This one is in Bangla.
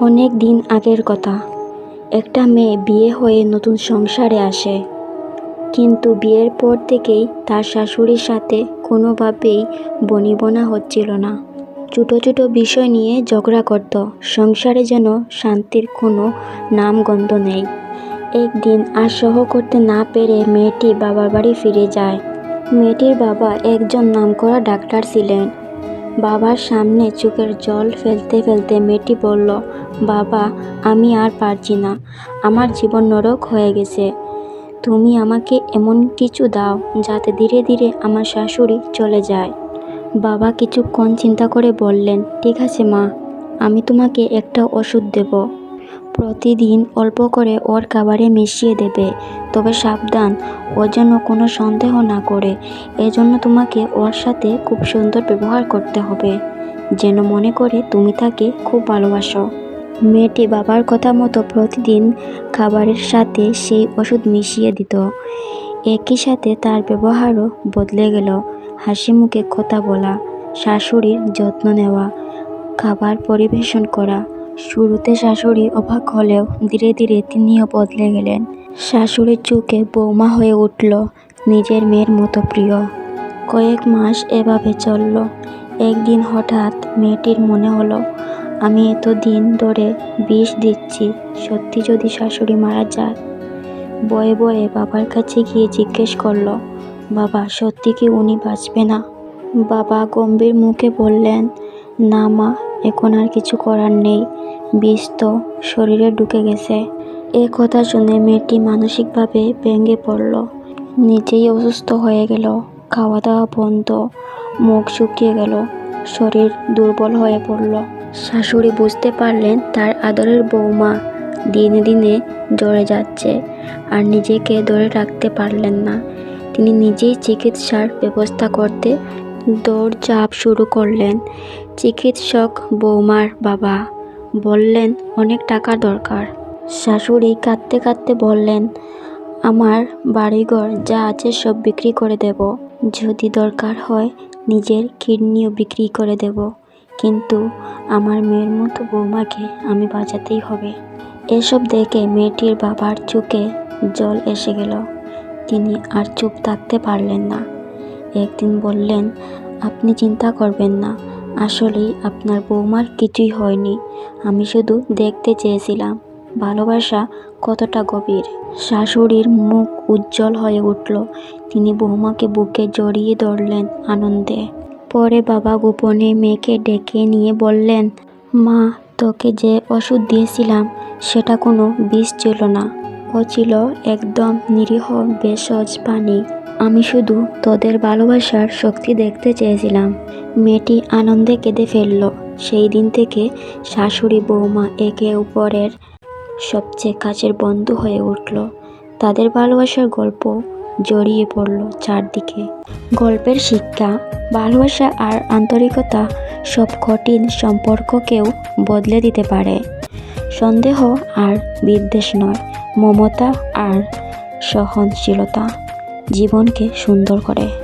অনেক দিন আগের কথা। একটা মেয়ে বিয়ে হয়ে নতুন সংসারে আসে। কিন্তু বিয়ের পর থেকেই তার শাশুড়ির সাথে কোনোভাবেই বনিবনা হচ্ছিল না। ছোটো ছোটো বিষয় নিয়ে ঝগড়া করত। সংসারে যেন শান্তির কোনো নামগন্ধ নেই। একদিন আর সহ করতে না পেরে মেয়েটি বাবার বাড়ি ফিরে যায়। মেয়েটির বাবা একজন নামকরা ডাক্তার ছিলেন। বাবার সামনে চোখের জল ফেলতে ফেলতে মেয়েটি বলল, বাবা, আমি আর পারছি না। আমার জীবন নরক হয়ে গেছে। তুমি আমাকে এমন কিছু দাও যাতে ধীরে ধীরে আমার শাশুড়ি চলে যায়। বাবা কিছুক্ষণ চিন্তা করে বললেন, ঠিক আছে মা, আমি তোমাকে একটা ওষুধ দেব। প্রতিদিন অল্প করে ওর খাবারে মিশিয়ে দেবে। তবে সাবধান, ও যেন কোনো সন্দেহ না করে। এজন্য তোমাকে ওর সাথে খুব সুন্দর ব্যবহার করতে হবে। যেন মনে করে তুমি তাকে খুব ভালোবাসো। মেয়েটি বাবার কথা মতো প্রতিদিন খাবারের সাথে সেই ওষুধ মিশিয়ে দিত। একই সাথে তার ব্যবহারও বদলে গেল। হাসি মুখে কথা বলা, শাশুড়ির যত্ন নেওয়া, খাবার পরিবেশন করা শুরুতে শাশুড়ি অবাক হলেও ধীরে ধীরে তিনিও বদলে গেলেন। শাশুড়ির চোখে বৌমা হয়ে উঠল, নিজের মেয়ের মতো প্রিয়। কয়েক মাস এভাবে চলল। একদিন হঠাৎ মেয়েটির মনে হলো, আমি এত দিন ধরে বিষ দিচ্ছি, সত্যি যদি শাশুড়ি মারা যায়? বয়ে বয়ে বাবার কাছে গিয়ে জিজ্ঞেস করল, বাবা, সত্যি কি উনি বাঁচবে না? বাবা গম্ভীর মুখে বললেন, না মা এখন আর কিছু করার নেই। বিষ তো শরীরে ঢুকে গেছে। এ কথা শুনে মেয়েটি মানসিকভাবে ভেঙে পড়ল। নিজেই অসুস্থ হয়ে গেল। খাওয়া দাওয়া বন্ধ। মুখ শুকিয়ে গেল। শরীর দুর্বল হয়ে পড়ল। শাশুড়ি বুঝতে পারলেন তার আদরের বৌমা দিনে দিনে জ্বরে যাচ্ছে আর নিজেকে ধরে রাখতে পারলেন না। তিনি নিজেই চিকিৎসার ব্যবস্থা করতে দৌড়ঝাঁপ শুরু করলেন। চিকিৎসক বৌমার বাবা বললেন, অনেক টাকা দরকার। শাশুড়ি কাঁদতে কাঁদতে বললেন, আমার বাড়িঘর যা আছে সব বিক্রি করে দেব। যদি দরকার হয় নিজের কিডনিও বিক্রি করে দেব। কিন্তু আমার মেয়ের মতো বৌমাকে আমি বাঁচাতেই হবে। এসব দেখে মেয়েটির বাবার চোখে জল এসে গেল। তিনি আর চুপ থাকতে পারলেন না। একদিন বললেন, আপনি চিন্তা করবেন না, আসলেই আপনার বৌমার কিছুই হয়নি। আমি শুধু দেখতে চেয়েছিলাম। ভালোবাসা কতটা গভীর। শাশুড়ির মুখ উজ্জ্বল হয়ে উঠল। তিনি বৌমাকে বুকে জড়িয়ে ধরলেন আনন্দে। পরে বাবা গোপনে মেয়েকে ডেকে নিয়ে বললেন, মা, তোকে যে ওষুধ দিয়েছিলাম, সেটা কোনো বিষ ছিল না। ও ছিল একদম নিরীহ, ভেষজ পানি আমি শুধু তোদের ভালোবাসার শক্তি দেখতে চেয়েছিলাম। মেয়েটি আনন্দে কেঁদে ফেলল। সেই দিন থেকে শাশুড়ি বৌমা একে উপরের সবচেয়ে কাছের বন্ধু হয়ে উঠল। তাদের ভালোবাসার গল্প জড়িয়ে পড়ল চারদিকে। গল্পের শিক্ষা, ভালোবাসা আর আন্তরিকতা সব কঠিন সম্পর্ককেও বদলে দিতে পারে। সন্দেহ আর বিদ্বেষ নয়, মমতা আর সহনশীলতা। জীবনকে সুন্দর করে।